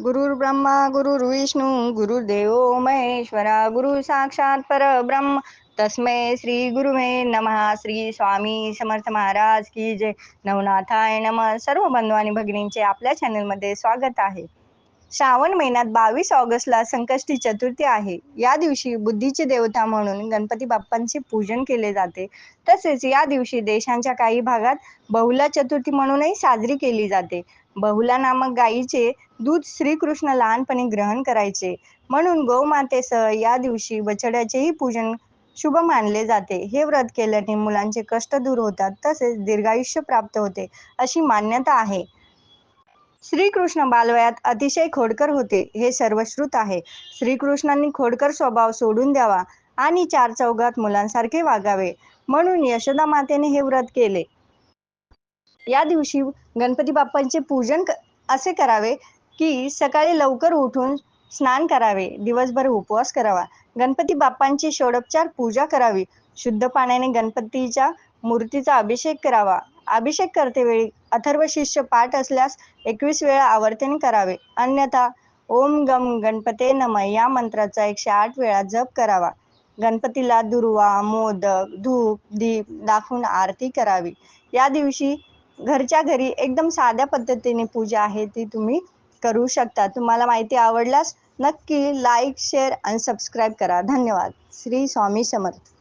गुरुर् ब्रह्मा गुरुर्विष्णू गुरुर्देव महेश्वरा गुरु साक्षात परब्रह्म. तस्मै श्री गुरुवे नमः. श्री स्वामी समर्थ महाराज की जय. नवनाथाय नमः. सर्व बंधू आणि भगिनींचे आपल्या चॅनलमध्ये स्वागत आहे. श्रावण महिन्यात बावीस ऑगस्टला संकष्टी चतुर्थी आहे. या दिवशी बुद्धीचे देवता म्हणून गणपती बाप्पांचे पूजन केले जाते. तसेच या दिवशी देशांच्या काही भागात बहुला चतुर्थी म्हणूनही साजरी केली जाते. बहुला नामक गायीचे दूध श्रीकृष्ण लहानपणी ग्रहण करायचे. म्हणून गोमातेसह या दिवशी बछड्याचेही पूजन शुभ मानले जाते. हे व्रत केल्याने मुलांचे कष्ट दूर होतात. तसेच दीर्घायुष्य प्राप्त होते अशी मान्यता आहे. श्रीकृष्ण बालवयात अतिशय खोडकर होते हे सर्वश्रुत आहे. श्रीकृष्णांनी खोडकर स्वभाव सोडून द्यावा आणि चार चौघात मुलांसारखे वागावे म्हणून यशोदा मातेने हे व्रत केले. या दिवशी गणपती बाप्पांचे पूजन असे करावे की सकाळी लवकर उठून स्नान करावे दिवसभर उपवास करावा. गणपती बाप्पांची षोडोपचार पूजा करावी. शुद्ध पाण्याने गणपतीच्या मूर्तीचा अभिषेक करावा. अभिषेक करते वेळी. अथर्व शिष्य पाठ असल्यास एकवीस वेळा आवर्तन करावे. अन्यथा ओम गम गणपते नम या मंत्राचा एकशे आठ वेळा जप करावा. गणपतीला दुर्वा मोदक धूप दीप दाखवून आरती करावी. या दिवशी घरच्या घरी एकदम साध्या पद्धतीने पूजा आहे ती तुम्ही करू शकता. तुम्हाला माहिती आवडल्यास नक्की लाईक शेअर आणि सबस्क्राईब करा. धन्यवाद. श्री स्वामी समर्थ.